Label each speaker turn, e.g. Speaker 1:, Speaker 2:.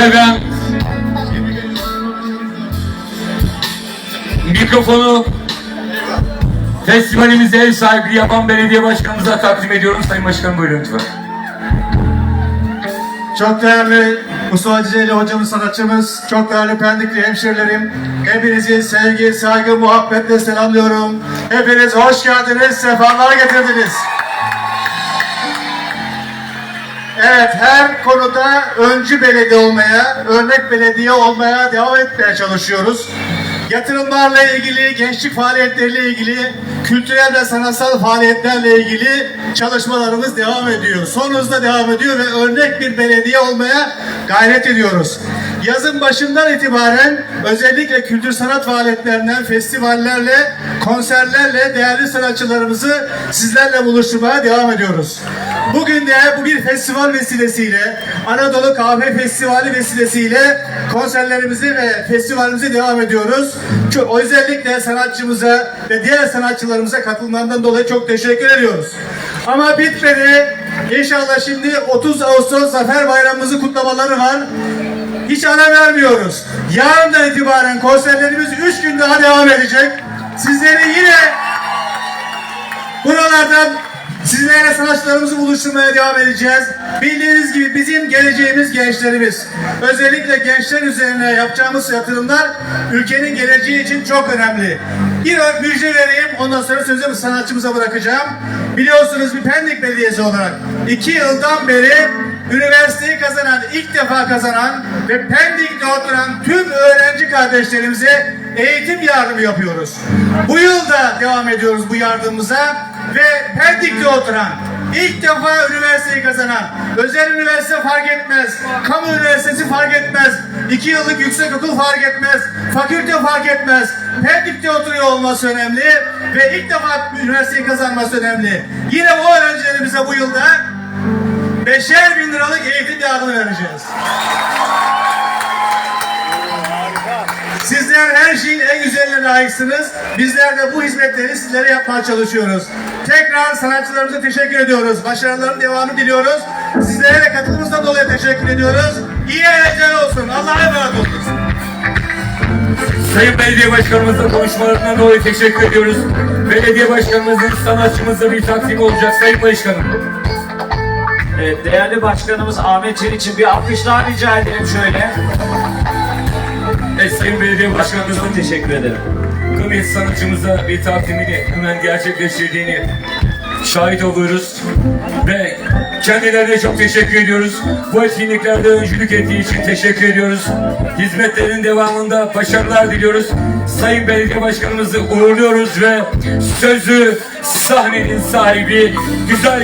Speaker 1: Ve ben mikrofonu festivalimize ev sahipliği yapan belediye başkanımıza takdim ediyorum. Sayın Başkanım buyurun lütfen.
Speaker 2: Çok değerli Mustafa Ciceli hocamız, sanatçımız, çok değerli Pendikli hemşerilerim, hepinizi sevgi, saygı, muhabbetle selamlıyorum. Hepiniz hoş geldiniz, sefalar getirdiniz. Evet, her konuda öncü belediye olmaya, örnek belediye olmaya devam etmeye çalışıyoruz. Yatırımlarla ilgili, gençlik faaliyetleriyle ilgili, kültürel ve sanatsal faaliyetlerle ilgili çalışmalarımız devam ediyor. Son hızla devam ediyor ve örnek bir belediye olmaya gayret ediyoruz. Yazın başından itibaren özellikle kültür sanat faaliyetlerinden, festivallerle, konserlerle değerli sanatçılarımızı sizlerle buluşturmaya devam ediyoruz. Bugün de bu bir festival vesilesiyle, Anadolu Kahve Festivali vesilesiyle konserlerimizi ve festivalimize devam ediyoruz. Çok, özellikle sanatçımıza ve diğer sanatçılarımıza katılımlarından dolayı çok teşekkür ediyoruz. Ama bitmedi. İnşallah şimdi 30 Ağustos Zafer Bayramımızı kutlamaları var. Hiç ara vermiyoruz. Yarından itibaren konserlerimiz 3 gün daha devam edecek. Sizleri yine buralardan sizlerle sanatçılarımızı buluşturmaya devam edeceğiz. Bildiğiniz gibi bizim geleceğimiz gençlerimiz. Özellikle gençler üzerine yapacağımız yatırımlar ülkenin geleceği için çok önemli. Bir müjde vereyim ondan sonra sözü sanatçımıza bırakacağım. Biliyorsunuz bir Pendik Belediyesi olarak iki yıldan beri üniversiteyi kazanan, ilk defa kazanan ve Pendik'te oturan tüm öğrenci kardeşlerimize eğitim yardımı yapıyoruz. Bu yılda devam ediyoruz bu yardımımıza ve Pendik'te oturan, ilk defa üniversiteyi kazanan, özel üniversite fark etmez, kamu üniversitesi fark etmez, iki yıllık yüksek okul fark etmez, fakülte fark etmez, Pendik'te oturuyor olması önemli ve ilk defa üniversiteyi kazanması önemli. Yine bu öğrencilerimize bu yılda beşer bin liralık eğitim yardımı vereceğiz. Sizler her şeyin en güzeline layıksınız. Bizler de bu hizmetleri sizlere yapmaya çalışıyoruz. Tekrar sanatçılarımıza teşekkür ediyoruz. Başarıların devamını diliyoruz. Sizlere de katılımınızdan dolayı teşekkür ediyoruz. İyi eğlenceler olsun. Allah'a emanet olun.
Speaker 1: Sayın Belediye Başkanımıza konuşmalarından dolayı teşekkür ediyoruz. Belediye Başkanımızın sanatçımıza bir takdim olacak Sayın Başkanım.
Speaker 3: Evet, değerli başkanımız Ahmet Çelik'in bir alkış daha rica edelim şöyle.
Speaker 1: Belediye Başkanımızın
Speaker 3: Çok teşekkür ederim.
Speaker 1: kıymetli sanatçımıza bir takdimini hemen gerçekleştirdiğini şahit oluyoruz. Ve kendilerine çok teşekkür ediyoruz. Bu etkinliklerde öncülük ettiği için teşekkür ediyoruz. Hizmetlerin devamında başarılar diliyoruz. Sayın Belediye Başkanımızı uğurluyoruz ve sözü sahnenin sahibi güzel